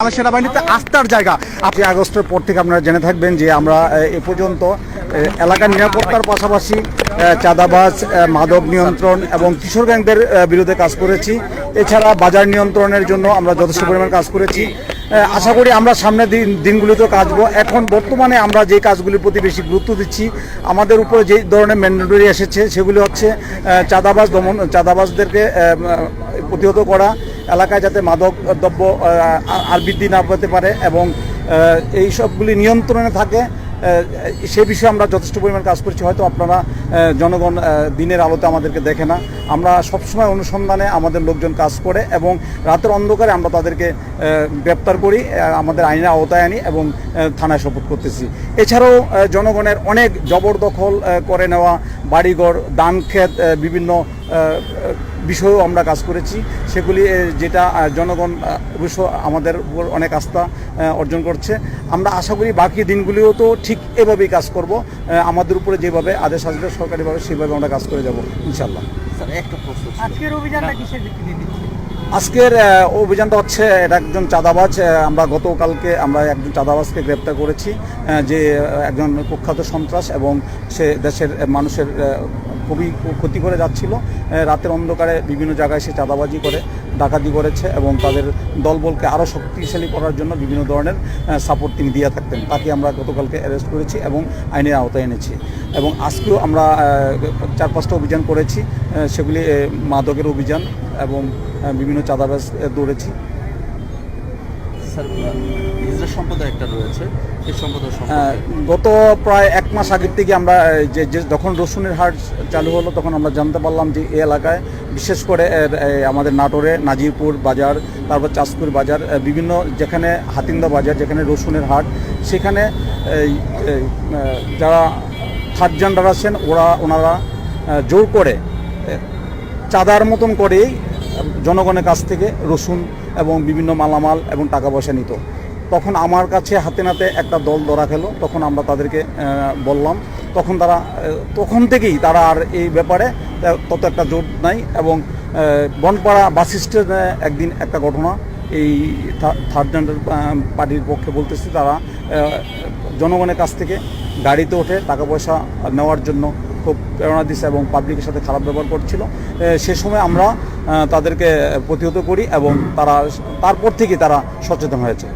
বাংলাদেশ সেনাবাহিনীতে আস্থার জায়গা। আপনি আগস্টের পর থেকে আপনারা জেনে থাকবেন যে আমরা, এ পর্যন্ত এলাকার নিরাপত্তার পাশাপাশি চাঁদাবাজ মাদক নিয়ন্ত্রণ এবং কিশোর গ্যাংদের বিরুদ্ধে কাজ করেছি। এছাড়া বাজার নিয়ন্ত্রণের জন্য আমরা যথেষ্ট পরিমাণ কাজ করেছি। আশা করি আমরা সামনের দিন, দিনগুলিতেও কাজবো। এখন বর্তমানে আমরা যে কাজগুলির প্রতি বেশি গুরুত্ব দিচ্ছি, আমাদের উপরে যে ধরনের ম্যান্ডেটরি এসেছে, সেগুলি হচ্ছে চাঁদাবাজ দমন, চাঁদাবাজদেরকে প্রতিহত করা এলাকায় যাতে মাদক দ্রব্য আর- বৃদ্ধি না পেতে পারে এবং এই সবগুলি নিয়ন্ত্রণে থাকে সে বিষয়ে আমরা যথেষ্ট পরিমাণ কাজ করছি। হয়তো আপনারা জনগণ দিনের আলোতে আমাদেরকে দেখে না। আমরা সবসময় অনুসন্ধানে আমাদের লোকজন কাজ করে এবং রাতের অন্ধকারে আমরা তাদেরকে গ্রেপ্তার করি আমাদের আইনের আওতায় আনি এবং থানায় শপথ করতেছি। এছাড়াও জনগণের অনেক জবরদখল করে নেওয়া বাড়িঘর দান ক্ষেত আহ, বিভিন্ন বিষয়েও আমরা কাজ করেছি। সেগুলি যেটা জনগণ অবশ্য আমাদের উপর অনেক আস্থা অর্জন করছে। আমরা আশা করি বাকি দিনগুলিও তো ঠিক এভাবেই কাজ করব। আমাদের উপরে যেভাবে আদেশ আসবে সরকারিভাবে সেভাবে আমরা কাজ করে যাব ইনশাল্লাহ স্যার একটা প্রশ্ন আজকের অভিযানটা কিসের ভিত্তিতে আজকের অভিযানটা হচ্ছে এটা একজন চাঁদাবাজ আমরা গতকালকে আমরা একজন চাঁদাবাজকে গ্রেপ্তার করেছি যে একজন কুখ্যাত সন্ত্রাস এবং সে দেশের মানুষের খুবই ক্ষতি করে যাচ্ছিল। রাতের অন্ধকারে বিভিন্ন জায়গায় সে চাঁদাবাজি করে, ডাকাতি করেছে এবং তাদের দলবলকে আরও শক্তিশালী করার জন্য বিভিন্ন ধরনের সাপোর্ট তিনি দিয়ে থাকতেন। তাকে আমরা গতকালকে অ্যারেস্ট করেছি এবং আইনের আওতায় এনেছি। এবং আজকেও আমরা চার পাঁচটা অভিযান করেছি সেগুলি মাদকের অভিযান এবং বিভিন্ন চাঁদাবাজ দৌড়েছি সম্পর্কে। গত প্রায় এক মাস আগের থেকে আমরা যে যখন রসুনের হাট চালু হলো তখন আমরা জানতে পারলাম যে এই এলাকায় বিশেষ করে আমাদের নাটোরে নাজিরপুর বাজার তারপর চাঁদপুর বাজার বিভিন্ন যেখানে হাতিন্দা বাজার যেখানে রসুনের হাট সেখানে যারা থার্ড জেন্ডার আছেন ওরা ওনারা জোর করে চাঁদার মতন করেই জনগণের কাছ থেকে রসুন এবং বিভিন্ন মালামাল এবং টাকা পয়সা নিত। তখন আমার কাছে হাতে নাতে একটা দল ধরা খেলো। তখন আমরা তাদেরকে বললাম। তখন তারা তখন থেকেই তারা আর এই ব্যাপারে তত একটা জোর নাই এবং বনপাড়া বাস স্ট্যান্ডে একদিন একটা ঘটনা, এই থার্ড জেন্ডার পার্টির পক্ষে বলতেছি তারা জনগণের কাছ থেকে গাড়িতে ওঠে টাকা পয়সা নেওয়ার জন্য খুব প্রেরণা দিচ্ছে এবং পাবলিকের সাথে খারাপ ব্যবহার করছিল। সে সময় আমরা তাদেরকে প্রতিহত করি এবং তারা, তারপর থেকে তারা সচেতন হয়েছে।